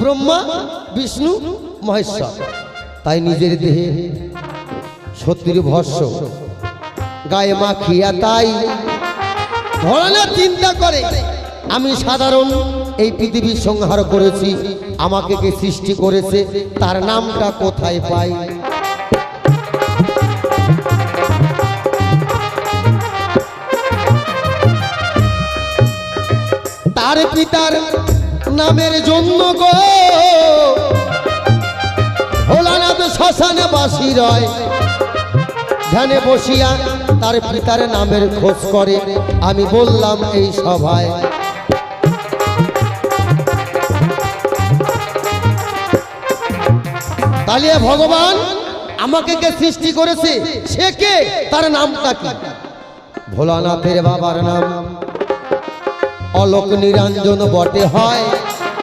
ব্রহ্মা, বিষ্ণু, মহেশ্বর। তাই নিজের দেহে সত্যির ভস্য গায়ে মাখিয়া তাই ভোলানাথ চিন্তা করে। আমি সাধারণ এই পৃথিবীর সংহার করেছি। আমাকে কে সৃষ্টি করেছে? তার নামটা কোথায় পাই? তার পিতার নামের জন্য গো। ভোলানাথ শ্মশানে বাসি রয়। ধ্যানে বসিয়া তার পিতার নামের খোঁজ করে। আমি বললাম এই সভায়। তাহলে ভগবান আমাকে কে সৃষ্টি করেছে? সে কে? তার নামটা কি? ভোলানাথের বাবার নাম। অলোক নিরঞ্জন বটে হয়।